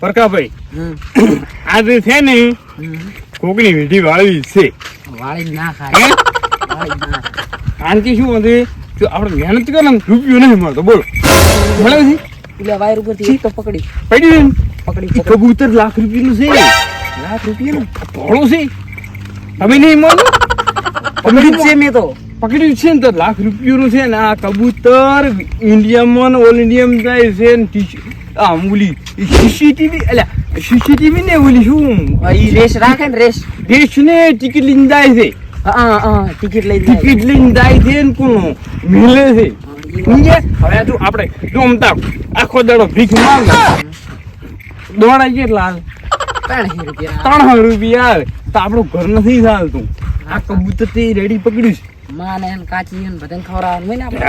પરકાભાઈ આજે છે ને. કોકની વીટી વાળી છે. વાળી ના ખાય. કારણ શું હતી જો આપણે મહેનત કરે ને રૂપિયો નહીં મળતો બોલો. મળે છે? એટલે વાયર ઉપરથી તો પકડી. પડી ને? પકડી કબૂતર લાખ રૂપિયાનું છે. લાખ રૂપિયા ભોળું છે. તમે નહીં મળો? પકડી છે મેં તો. પકડ્યું છે ને તો લાખ રૂપિયાનું છે ને આ કબૂતર ઇન્ડિયામાં ઓલ ઇન્ડિયામાં જાય છે ને ટીચર આ ઓલી સીસીટીવી એટલે સીસીટીવી ને ઓલી શું ઈ રેસ રાખે ને રેસ દેશ ને ટિકિટ લઈને જાય છે હા હા ટિકિટ લઈ જાય ટિકિટ લઈને જાય છે ને કોનો મિલે છે સમજ્યા? હવે જો આપણે જો અમતા આખો દાડો ભીખ માંગે દોડાય કેટલા ત્રણ રૂપિયા ત્રણ રૂપિયા તો આપણું ઘર નથી ચાલતું આ કબૂતર તે રેડી પકડ્યું છે માને કાચી ને બધાને ખવડાવવાનું હોય ને આપણે.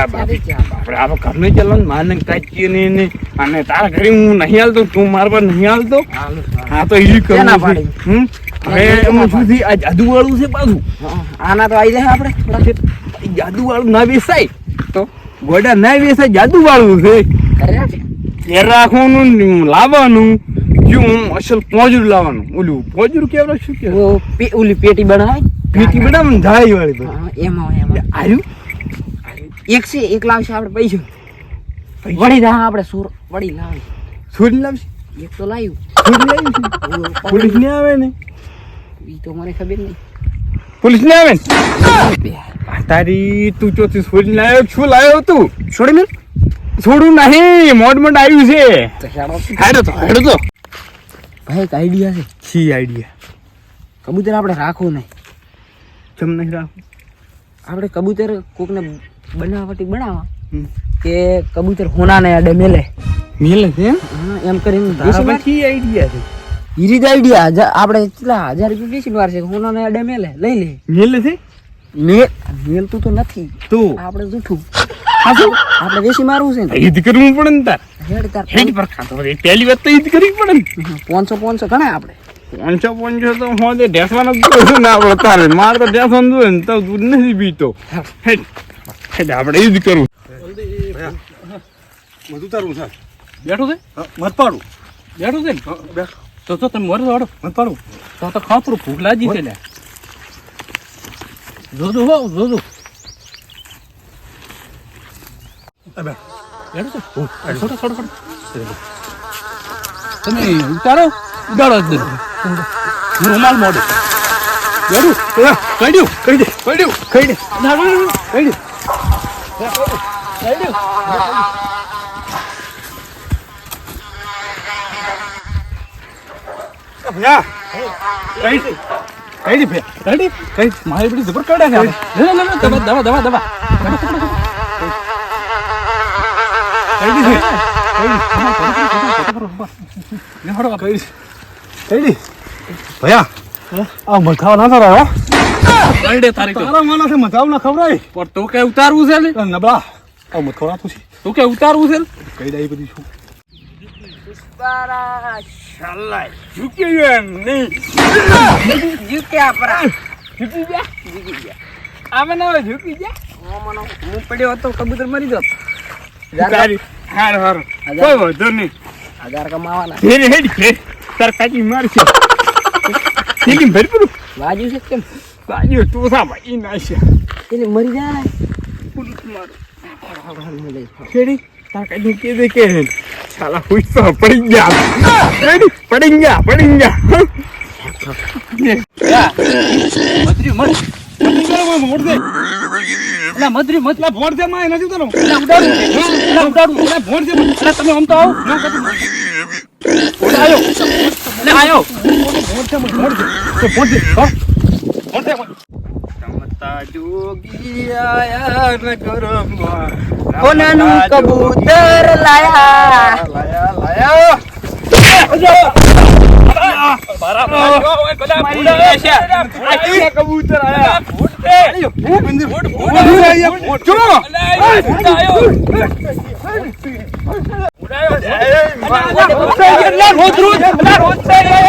આપણે આપણે ઘરને ચલાવવાનું માને કાચીએ ને અને તારા ઘરે હું નહીં હાલતો તું મારા પર નહીં હાલતો. હા તો ઈ કરું ના છે. પાડી? હમ? હવે શું થયું? આ જાદુ વાળું છે પાછું. આના તો આવી જાય આપણે. જાદુ વાળું ના વેસાય તો? ગોડા ના વેસાય જાદુ વાળું છે? ઘેર રાખવાનું લાવવાનું. હું અસલ પોજરું લાવવાનું. ઓલું પોજરું કેવડો શું કે? ઓલી પેટી બનાવે પેટી બનાવ ને ધાઈ વાળી તો. એમાં એમાં. આર્યું? એક છે એક લાવશે આપણે પૈસા. વળી જા આપણે સુર વળી લાવી. સુર લાવશે? એક તો લાવ્યું સુર લાવી પોલીસ ને આવે ને? ઈ તો મને ખબર નહીં. પોલીસ ને આવે ને? તારી તું ચોથી સુર લાવ્યો શું લાવ્યો તું? છોડી મેં. છોડું નહીં મોડ મોડ આવ્યું છે. હેડો. તો હેડો તો. ભાઈ એક આઈડિયા છે. છી આઈડિયા કબૂતર આપણે રાખવું નહીં. જમ નહીં રાખવું? આપણે કબૂતર કોકને બનાવટી બનાવવા. કે કબૂતર હોનાને અડે મેલે. મેલે છે એમ? હા, એમ કરીને માર- આઈડિયા છે? ઈરી આઈડિયા આપણે કેટલા હજાર રૂપિયા દેશી વાર છે હોનાને અડે મેલે. લઈ લે. મેલે છે? મેલ મેલતું તો નથી. તું? આપણે જૂઠું. આપણે દેશી મારવું છે ને. ઈદ કરવું પડે ને તાર. હેડ તાર. હેડ પર ખાતો. પહેલી વાત તો ઈદ કરવી પડે ને. પાંચસો પાંચસો ગણાય આપણે. પોંચો પોંચો તો હું તે ઢેસવાનો જ ના આપણે તારે. મારે તો ઢેસવાનું જોઈએ ને તો દૂધ નથી પીતો. આપણે ઈદ કરવું બધું તારું છે. બેઠું છે? મત પાડું. બેઠું છે ને? બેઠ. તો તો તમે મરો વાળો. મત પાડું. તો તો ખાપરું ભૂખ લાગી છે લ્યા જોજો હો જોજો. આ છે? છોડો છોડો છોડો તમે ઉતારો ઉડાડો જ રૂમાલ મોડું. બેઠું? કડ્યું કહી દે. કડ્યું કહી દે. કડ્યું કડ્યું ભૈયા. કહી દે? કહી દે ભે કડી કઈ મારી બધી જબર કડે છે. લે, લે, દવા દવા દવા દવા. કહી દે કઈ કઈ દી? આ મથાવ ના તારા હો. તારી તારા માના છે મથાવ ના ખવડાય. પણ તું કઈ ઉતારવું છે ને? નબળા. આ મત ખવડાતું છે. તું કે ઉતારવું છે ને? કઈ દઈ બધી શું. શાલા ઝૂકી ગયો નહીં. જીત્યા પરા ઝૂકી ગયા? આમે ના હવે ઝૂકી ગયા? હું પડ્યો હતો કબૂતર મરી જાત હાર હાર. કોઈ વાંધો નહીં. હજાર કમાવાના. ફેર હેડ ફેર તાર કાચી મારશે. થેલી ભરી પડું વાજુ છે કેમ? બાજુ ટોસા ભાઈ નાશે. એને મરી જાય. ફેરી તાર કાચી કે દે કે રે શાલા હુઈ પડી ગયા. રેડી પડી ગયા પડી ગયા. મધરી મત મધરી મત લા ભોર દે માં નથી તારો એટલે ઉડાડું. એટલે ઉડાડું. એટલે ભોર છે એટલે તમે આમ તો આવો. આયો. એટલે આયો. તો ભોર દે હા ભોર દે રમતા જોગી આયા ન કરમવા કોનાનું કબૂતર લાયા. લાયા લાયા. કબૂતર આયા. રોજ રોજ.